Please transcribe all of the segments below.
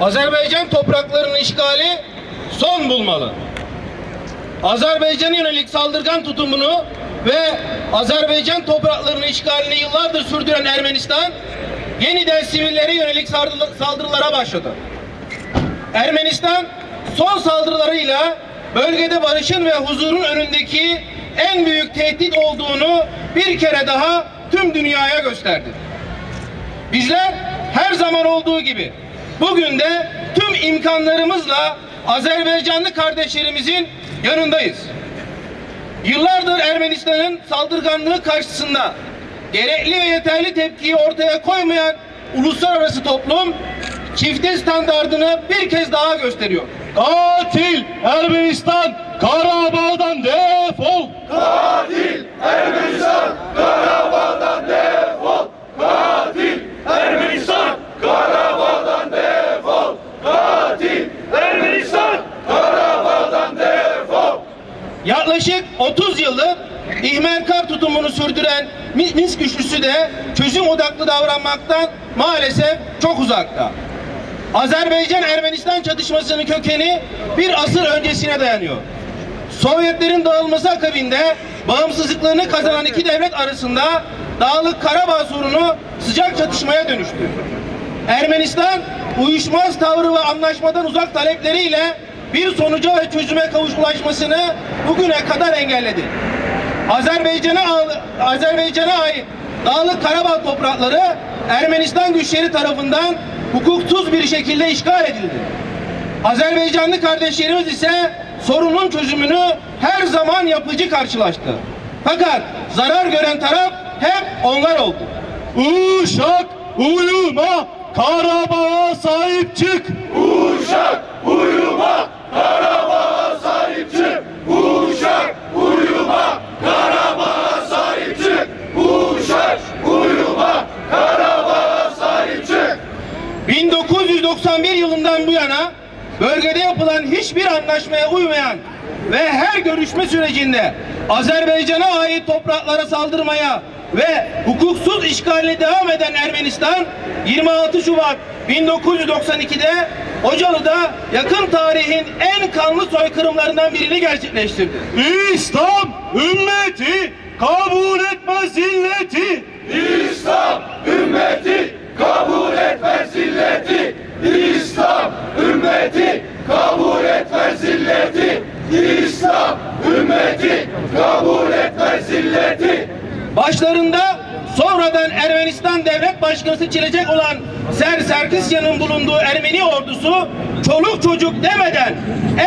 Azerbaycan topraklarının işgali son bulmalı. Azerbaycan'a yönelik saldırgan tutumunu ve Azerbaycan topraklarının işgalini yıllardır sürdüren Ermenistan yeniden sivillere yönelik saldırılara başladı. Ermenistan son saldırılarıyla bölgede barışın ve huzurun önündeki en büyük tehdit olduğunu bir kere daha tüm dünyaya gösterdi. Bizler her zaman olduğu gibi bugün de tüm imkanlarımızla Azerbaycanlı kardeşlerimizin yanındayız. Yıllardır Ermenistan'ın saldırganlığı karşısında gerekli ve yeterli tepkiyi ortaya koymayan uluslararası toplum çifte standardını bir kez daha gösteriyor. Katil Ermenistan Karabağ'dan defol. Ermenistan Karabağ'dan defol! Katil Ermenistan Karabağ'dan defol! Yaklaşık 30 yıldır ihmalkar tutumunu sürdüren Mi- Minsk güçlüsü de çözüm odaklı davranmaktan maalesef çok uzakta. Azerbaycan-Ermenistan çatışmasının kökeni bir asır öncesine dayanıyor. Sovyetlerin dağılması akabinde bağımsızlıklarını kazanan iki devlet arasında Dağlık Karabağ sorunu sıcak çatışmaya dönüştü. Ermenistan uyuşmaz tavrı ve anlaşmadan uzak talepleriyle bir sonuca ve çözüme kavuşulaşmasını bugüne kadar engelledi. Azerbaycan'a Azerbaycan'a ait Dağlık Karabağ toprakları Ermenistan güçleri tarafından hukuksuz bir şekilde işgal edildi. Azerbaycanlı kardeşlerimiz ise sorunun çözümünü her zaman yapıcı karşılaştı. Fakat zarar gören taraf hep onlar oldu. Uşak uyuma Karabağ'a sahip çık. Uşak uyuma Karabağ'a sahip çık! Uşak uyuma Karabağ'a sahip çık! Uşak uyuma Karabağ'a sahip çık! 1991 yılından bu yana bölgede yapılan hiçbir anlaşmaya uymayan ve her görüşme sürecinde Azerbaycan'a ait topraklara saldırmaya ve hukuksuz işgaline devam eden Ermenistan 26 Şubat 1992'de Ocalı'da yakın tarihin en kanlı soykırımlarından birini gerçekleştirdi. İslam ümmeti kabul etmez illeti. İslam ümmeti kabul etmez zilleti. İslam ümmeti kabul etmez zilleti. İslam ümmeti kabul etmez zilleti. Başlarında sonradan Ermenistan devlet başkanı seçilecek olan Ser Sarkisyan'ın bulunduğu Ermeni ordusu çoluk çocuk demeden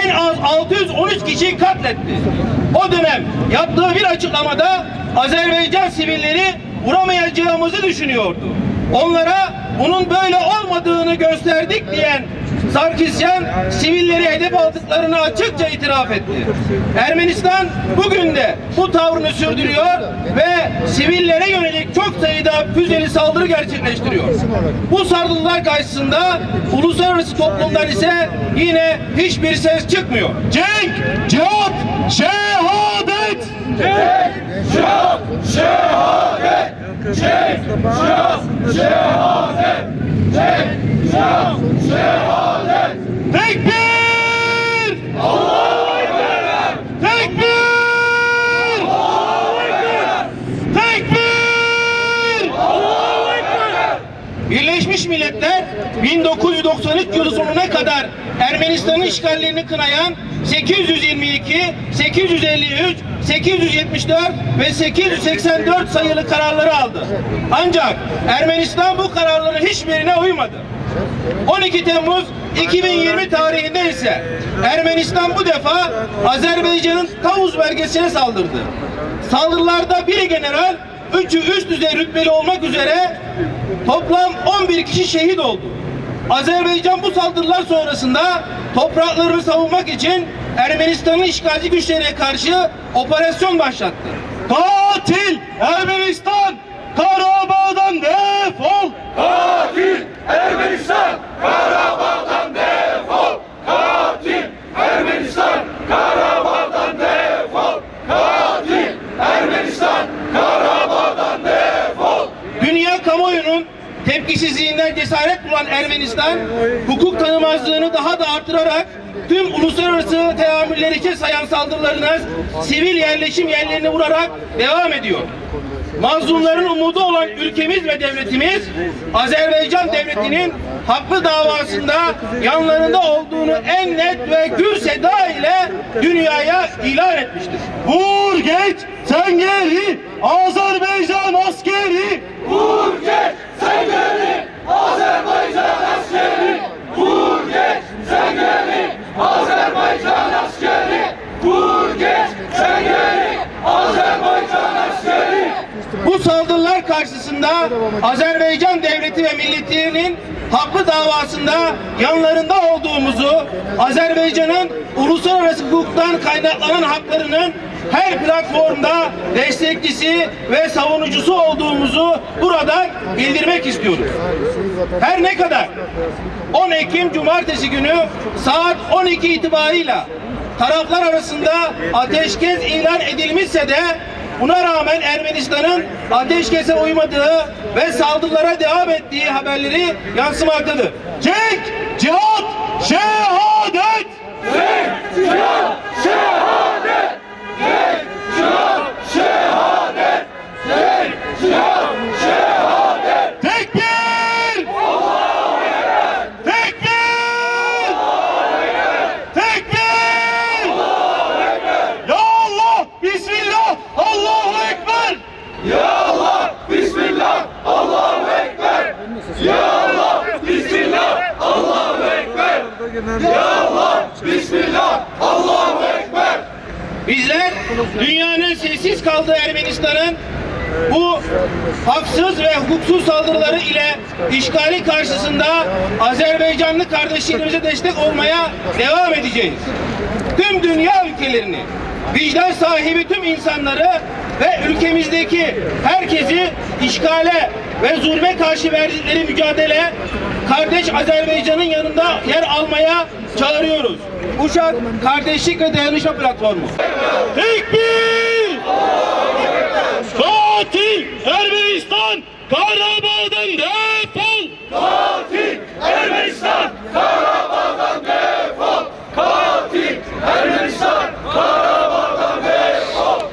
en az 613 kişi katletti. O dönem yaptığı bir açıklamada Azerbaycan sivilleri vuramayacağımızı düşünüyordu. Onlara bunun böyle olmadığını gösterdik diyen Sarkisyan sivilleri hedef aldıklarını açıkça itiraf etti. Ermenistan bugün de bu tavrını sürdürüyor ve sivillere yönelik çok sayıda füzeli saldırı gerçekleştiriyor. Bu saldırılar karşısında uluslararası toplumdan ise yine hiçbir ses çıkmıyor. Cenk, cihat, şehadet. Şah şehadet! Çek şah şehadet! Çek şah şehadet! Tekbir! Allahu Ekber! Tekbir! Allahu Ekber! Tekbir! Allahu Ekber! Birleşmiş Milletler 1993 yılı sonuna kadar Ermenistan'ın işgallerini kınayan 822, 853, 874 ve 884 sayılı kararları aldı. Ancak Ermenistan bu kararların hiçbirine uymadı. 12 Temmuz 2020 tarihinde ise Ermenistan bu defa Azerbaycan'ın Tavuz bölgesine saldırdı. Saldırılarda biri general, üçü üst düzey rütbeli olmak üzere toplam 11 kişi şehit oldu. Azerbaycan bu saldırılar sonrasında topraklarını savunmak için Ermenistan'ın işgalci güçlerine karşı operasyon başlattı. Katil Ermenistan Karabağ'dan defol. Katil Ermenistan Karabağ'dan defol! Katil Ermenistan Karabağ'dan defol! Katil Ermenistan Karabağ'dan defol! Dünya kamuoyunun tepkisizliğinden cesaret bulan Ermenistan hukuk tanımazlığını daha da artırarak tüm uluslararası teamülleri içe sayan saldırılarına sivil yerleşim yerlerini vurarak devam ediyor. Mazlumların umudu olan ülkemiz ve devletimiz Azerbaycan devletinin haklı davasında yanlarında olduğunu en net ve gür seda ile dünyaya ilan etmiştir. Vur geç sen geri Azerbaycan askeri Vur geç sen geri Azerbaycan askeri Vur geç sen geri Azerbaycan askeri Vur geç sen geri Azerbaycan askeri Bu saldırılar karşısında Azerbaycan devleti ve milletinin haklı davasında yanlarında olduğumuzu, Azerbaycan'ın uluslararası hukuktan kaynaklanan haklarının her platformda destekçisi ve savunucusu olduğumuzu buradan bildirmek istiyoruz. Her ne kadar 10 Ekim Cumartesi günü saat 12 itibarıyla taraflar arasında ateşkes ilan edilmişse de buna rağmen Ermenistan'ın ateşkese uymadığı ve saldırılara devam ettiği haberleri yansımaktadır. Cenk, cihat, şehadet! Cihan şehadet! Tek cihan şehadet Tek cihan şehadet Tekbir! Tekbir! Tekbir! Ya Allah! Bismillah! Allahu Ekber! Ya Allah Bismillah Allahu Ekber Ya Allah Bismillah Allahu Ekber Ya Allah Bismillah! Allahu Ekber! Bizler dünyanın sessiz kaldığı Ermenistan'ın bu haksız ve hukuksuz saldırıları ile işgali karşısında Azerbaycanlı kardeşlerimize destek olmaya devam edeceğiz. Tüm dünya ülkelerini, vicdan sahibi tüm insanları ve ülkemizdeki herkesi işgale ve zulme karşı verdikleri mücadele kardeş Azerbaycan'ın yanında yer almaya çağırıyoruz. Uşak Kardeşlik ve Dayanışma Platformu. Tekbir! Katil Ermenistan Karabağ'dan